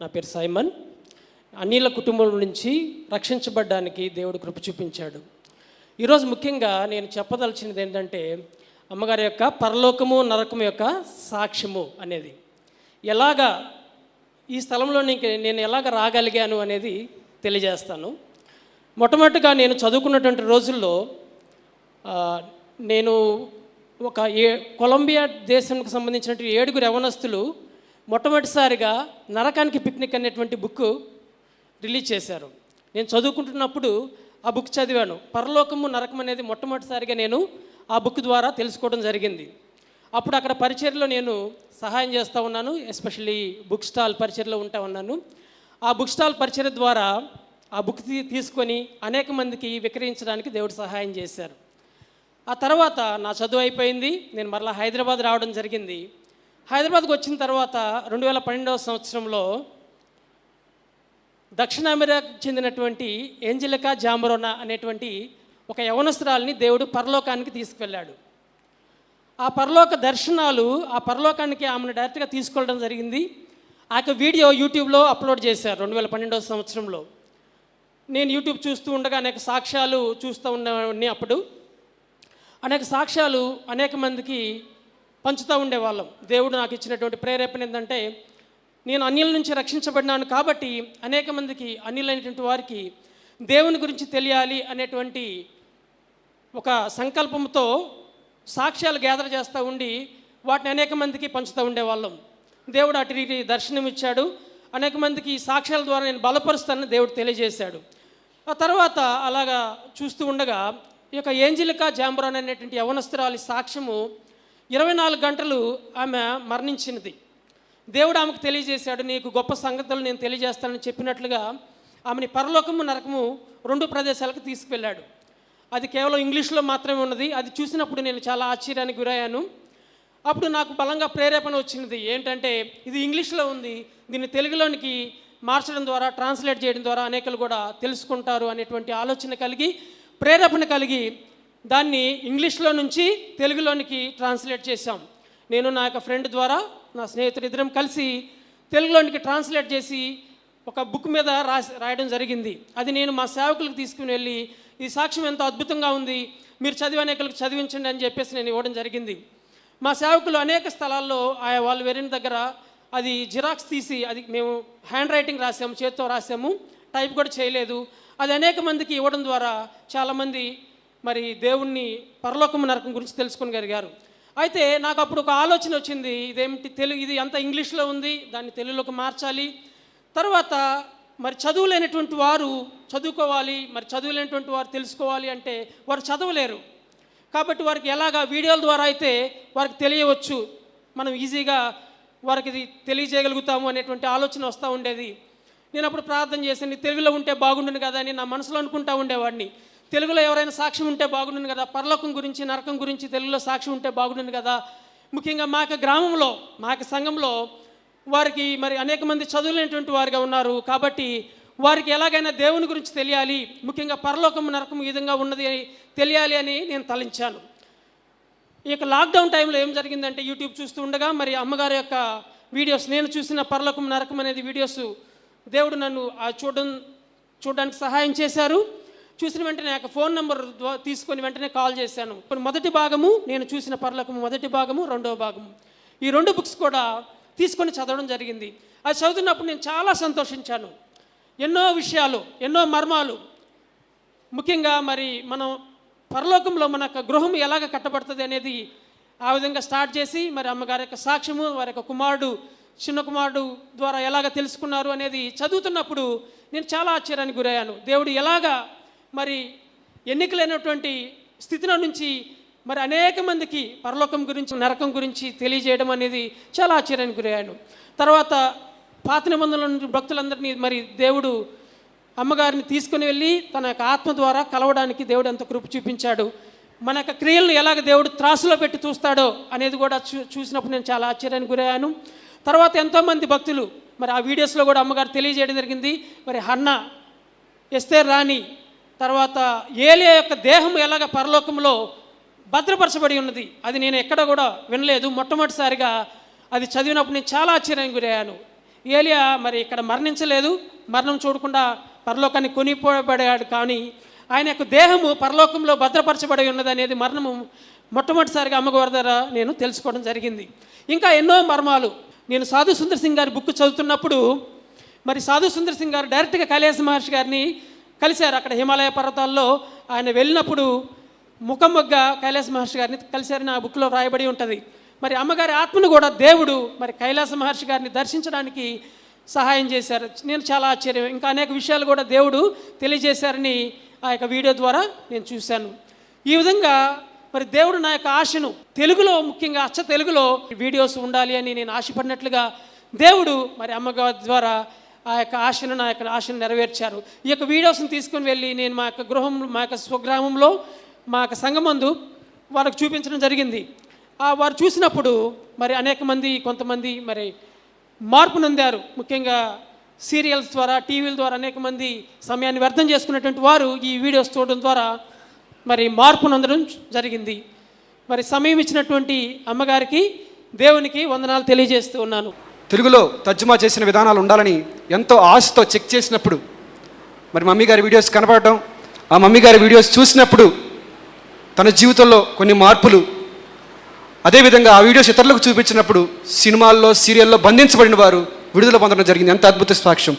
నా పేరు సైమన్. అన్నిల కుటుంబం నుంచి రక్షించబడ్డానికి దేవుడు కృప చూపించాడు. ఈరోజు ముఖ్యంగా నేను చెప్పదలిచినది ఏంటంటే అమ్మగారి యొక్క పరలోకము నరకము యొక్క సాక్ష్యము అనేది. ఎలాగా ఈ స్థలంలో నేను ఎలాగ రాగలిగాను అనేది తెలియజేస్తాను. మొట్టమొదటిగా నేను చదువుకున్నటువంటి రోజుల్లో నేను ఒక ఏ కొలంబియా దేశానికి సంబంధించినటువంటి ఏడుగురు యవనస్తులు మొట్టమొదటిసారిగా నరకానికి పిక్నిక్ అనేటువంటి బుక్ రిలీజ్ చేశారు. నేను చదువుకుంటున్నప్పుడు ఆ బుక్ చదివాను. పరలోకము నరకం అనేది మొట్టమొదటిసారిగా నేను ఆ బుక్ ద్వారా తెలుసుకోవడం జరిగింది. అప్పుడు అక్కడ పరిచర్లో నేను సహాయం చేస్తూ ఉన్నాను. ఎస్పెషల్లీ బుక్ స్టాల్ పరిచర్లో ఉంటా ఉన్నాను. ఆ బుక్ స్టాల్ పరిచయ ద్వారా ఆ బుక్ తీసుకొని అనేక మందికి విక్రయించడానికి దేవుడు సహాయం చేశారు. ఆ తర్వాత నా చదువు అయిపోయింది. నేను మరలా హైదరాబాద్ రావడం జరిగింది. హైదరాబాద్కి వచ్చిన తర్వాత రెండు వేల పన్నెండవ సంవత్సరంలో దక్షిణ అమెరికాకు చెందినటువంటి ఏంజలికా జామరోనా అనేటువంటి ఒక యవనస్తురాల్ని దేవుడు పరలోకానికి తీసుకువెళ్ళాడు. ఆ పరలోక దర్శనాలు ఆ పరలోకానికి ఆమెను డైరెక్ట్గా తీసుకెళ్ళడం జరిగింది. ఆ యొక్క వీడియో యూట్యూబ్లో అప్లోడ్ చేశారు రెండు వేల పన్నెండవ సంవత్సరంలో. నేను యూట్యూబ్ చూస్తూ ఉండగా అనేక సాక్ష్యాలు చూస్తూ ఉన్నవాడిని అప్పుడు. అనేక సాక్ష్యాలు అనేక మందికి పంచుతూ ఉండేవాళ్ళం. దేవుడు నాకు ఇచ్చినటువంటి ప్రేరేపణ ఏంటంటే నేను అన్యుల నుంచి రక్షించబడినాను కాబట్టి అనేక మందికి అన్యులైనటువంటి వారికి దేవుని గురించి తెలియాలి అనేటువంటి ఒక సంకల్పంతో సాక్ష్యాలు గ్యాదర్ చేస్తూ ఉండి వాటిని అనేక మందికి పంచుతూ ఉండేవాళ్ళం. దేవుడు అటు రీతి దర్శనం ఇచ్చాడు. అనేక మందికి సాక్ష్యాల ద్వారా నేను బలపరుస్తానని దేవుడు తెలియజేశాడు. ఆ తర్వాత అలాగా చూస్తూ ఉండగా ఈ యొక్క ఏంజిలికా జాంబరాన్ అనేటువంటి యవనస్తురాలి సాక్ష్యము ఇరవై నాలుగు గంటలు ఆమె మరణించినది. దేవుడు ఆమెకు తెలియజేశాడు నీకు గొప్ప సంగతులు నేను తెలియజేస్తానని చెప్పినట్లుగా ఆమెని పరలోకము నరకము రెండు ప్రదేశాలకు తీసుకువెళ్ళాడు. అది కేవలం ఇంగ్లీష్లో మాత్రమే ఉన్నది. అది చూసినప్పుడు నేను చాలా ఆశ్చర్యానికి గురయ్యాను. అప్పుడు నాకు బలంగా ప్రేరేపణ వచ్చినది. ఏంటంటే ఇది ఇంగ్లీష్లో ఉంది. దీన్ని తెలుగులోనికి మార్చడం ద్వారా ట్రాన్స్లేట్ చేయడం ద్వారా అనేకలు కూడా తెలుసుకుంటారు అనేటువంటి ఆలోచన కలిగి ప్రేరేపణ కలిగి దాన్ని ఇంగ్లీష్లో నుంచి తెలుగులోనికి ట్రాన్స్లేట్ చేశాం. నేను నా యొక్క ఫ్రెండ్ ద్వారా నా స్నేహితుడు ఇద్దరం కలిసి తెలుగులోనికి ట్రాన్స్లేట్ చేసి ఒక బుక్ మీద రాసి రాయడం జరిగింది. అది నేను మా సేవకులకు తీసుకుని వెళ్ళి ఈ సాక్ష్యం ఎంతో అద్భుతంగా ఉంది మీరు చదివి అనేకలకు చదివించండి అని చెప్పేసి నేను ఇవ్వడం జరిగింది. మా సేవకులు అనేక స్థలాల్లో ఆయా వాళ్ళు వెరిన దగ్గర అది జిరాక్స్ తీసి అది మేము హ్యాండ్ రైటింగ్ రాసాము చేత్తో రాసాము టైప్ కూడా చేయలేదు. అది అనేక మందికి ఇవ్వడం ద్వారా చాలామంది మరి దేవుణ్ణి పరలోకము నరకం గురించి తెలుసుకుని గలిగారు అయితే నాకు అప్పుడు ఒక ఆలోచన వచ్చింది ఇదేమిటి తెలుగు ఇది అంత ఇంగ్లీష్లో ఉంది దాన్ని తెలుగులోకి మార్చాలి. తర్వాత మరి చదువులేనటువంటి వారు చదువుకోవాలి మరి చదువులేనటువంటి వారు తెలుసుకోవాలి అంటే వారు చదవలేరు. కాబట్టి వారికి ఎలాగా వీడియోల ద్వారా అయితే వారికి తెలియవచ్చు మనం ఈజీగా వారికి ఇది తెలియజేయగలుగుతాము అనేటువంటి ఆలోచన వస్తూ ఉండేది. నేను అప్పుడు ప్రార్థన చేశాను తెలుగులో ఉంటే బాగుండును కదా అని నా మనసులో అనుకుంటా ఉండేవాడిని. తెలుగులో ఎవరైనా సాక్ష్యం ఉంటే బాగుండును కదా? పరలోకం గురించి నరకం గురించి తెలుగులో సాక్ష్యం ఉంటే బాగుండును కదా? ముఖ్యంగా మా యొక్క గ్రామంలో మా యొక్క సంఘంలో వారికి మరి అనేక మంది చదువులేనటువంటి వారిగా ఉన్నారు. కాబట్టి వారికి ఎలాగైనా దేవుని గురించి తెలియాలి. ముఖ్యంగా పరలోకం నరకం ఈ విధంగా ఉన్నది అని తెలియాలి అని నేను తలించాను. ఈ యొక్క లాక్డౌన్ టైంలో ఏం జరిగిందంటే యూట్యూబ్ చూస్తూ ఉండగా మరి అమ్మగారి యొక్క వీడియోస్ నేను చూసిన పరలోకం నరకం అనేది వీడియోస్ దేవుడు నన్ను ఆ చూడడం చూడడానికి సహాయం చేశారు. చూసిన వెంటనే ఆ యొక్క ఫోన్ నెంబర్ తీసుకొని వెంటనే కాల్ చేశాను. మొదటి భాగము నేను చూసిన పరలోకము మొదటి భాగము రెండవ భాగము. ఈ రెండు బుక్స్ కూడా తీసుకొని చదవడం జరిగింది. అది చదువుతున్నప్పుడు నేను చాలా సంతోషించాను. ఎన్నో విషయాలు ఎన్నో మర్మాలు. ముఖ్యంగా మరి మనం పరలోకంలో మన యొక్క గృహం ఎలాగ కట్టబడుతుంది అనేది ఆ విధంగా స్టార్ట్ చేసి మరి అమ్మగారి యొక్క సాక్ష్యము వారి యొక్క కుమారుడు చిన్న కుమారుడు ద్వారా ఎలాగ తెలుసుకున్నారు అనేది చదువుతున్నప్పుడు నేను చాలా ఆశ్చర్యానికి గురయ్యాను. దేవుడు ఎలాగా మరి ఎన్నికలైనటువంటి స్థితిలో నుంచి మరి అనేక మందికి పరలోకం గురించి నరకం గురించి తెలియజేయడం అనేది చాలా ఆశ్చర్యానికి గురయ్యాను. తర్వాత పాత నిబంధనల నుండి భక్తులందరినీ మరి దేవుడు అమ్మగారిని తీసుకుని వెళ్ళి తన యొక్క ఆత్మ ద్వారా కలవడానికి దేవుడు ఎంత కృప చూపించాడు. మన యొక్క క్రియలను ఎలాగ దేవుడు త్రాసులో పెట్టి చూస్తాడో అనేది కూడా చూ చూసినప్పుడు నేను చాలా ఆశ్చర్యానికి గురయ్యాను. తర్వాత ఎంతోమంది భక్తులు మరి ఆ వీడియోస్లో కూడా అమ్మగారు తెలియజేయడం జరిగింది. మరి హన్న ఎస్తే రాణి తర్వాత ఏలియా యొక్క దేహం ఎలాగ పరలోకంలో భద్రపరచబడి ఉన్నది అది నేను ఎక్కడ కూడా వినలేదు. మొట్టమొదటిసారిగా అది చదివినప్పుడు నేను చాలా ఆశ్చర్యం గురయ్యాను. ఏలియా మరి ఇక్కడ మరణించలేదు మరణం చూడకుండా పరలోకాన్ని కొనిపోబడాడు కానీ ఆయన యొక్క దేహము పరలోకంలో భద్రపరచబడి ఉన్నది అనేది మరణము మొట్టమొదటిసారిగా అమ్మగారి ద్వారా నేను తెలుసుకోవడం జరిగింది. ఇంకా ఎన్నో మర్మాలు. నేను సాధు సుందర్ సింగ్ గారి బుక్ చదువుతున్నప్పుడు మరి సాధు సుందర్ సింగ్ గారు డైరెక్ట్గా కైలాస మహర్షి గారిని కలిశారు. అక్కడ హిమాలయ పర్వతాల్లో ఆయన వెళ్ళినప్పుడు ముఖముగ్గా కైలాస మహర్షి గారిని కలిశారని ఆ బుక్లో రాయబడి ఉంటుంది. మరి అమ్మగారి ఆత్మను కూడా దేవుడు మరి కైలాస మహర్షి గారిని దర్శించడానికి సహాయం చేశారు. నేను చాలా ఆశ్చర్యం. ఇంకా అనేక విషయాలు కూడా దేవుడు తెలియజేశారని ఆ యొక్క వీడియో ద్వారా నేను చూశాను. ఈ విధంగా మరి దేవుడు నా యొక్క ఆశను తెలుగులో ముఖ్యంగా అచ్చ తెలుగులో వీడియోస్ ఉండాలి అని నేను ఆశపడినట్లుగా దేవుడు మరి అమ్మగారి ద్వారా ఆ యొక్క ఆశను నా యొక్క ఆశను నెరవేర్చారు. ఈ యొక్క వీడియోస్ని తీసుకుని వెళ్ళి నేను మా యొక్క గృహం మా యొక్క స్వగ్రామంలో మా యొక్క సంఘమందు వాళ్ళకు చూపించడం జరిగింది. ఆ వారు చూసినప్పుడు మరి అనేక మంది కొంతమంది మరి మార్పు నొందారు. ముఖ్యంగా సీరియల్స్ ద్వారా టీవీల ద్వారా అనేక మంది సమయాన్ని వ్యర్థం చేసుకున్నటువంటి వారు ఈ వీడియోస్ చూడడం ద్వారా మరి మార్పు నొందడం జరిగింది. మరి సమయం ఇచ్చినటువంటి అమ్మగారికి దేవునికి వందనాలు తెలియజేస్తూ ఉన్నాను. తెలుగులో తర్జుమా చేసిన విధానాలు ఉండాలని ఎంతో ఆశతో చెక్ చేసినప్పుడు మరి మమ్మీ గారి వీడియోస్ కనపడటం ఆ మమ్మీ గారి వీడియోస్ చూసినప్పుడు తన జీవితంలో కొన్ని మార్పులు అదేవిధంగా ఆ వీడియోస్ ఇతరులకు చూపించినప్పుడు సినిమాల్లో సీరియల్లో బంధించబడిన వారు విడుదల పొందడం జరిగింది. ఎంత అద్భుత సాక్ష్యం.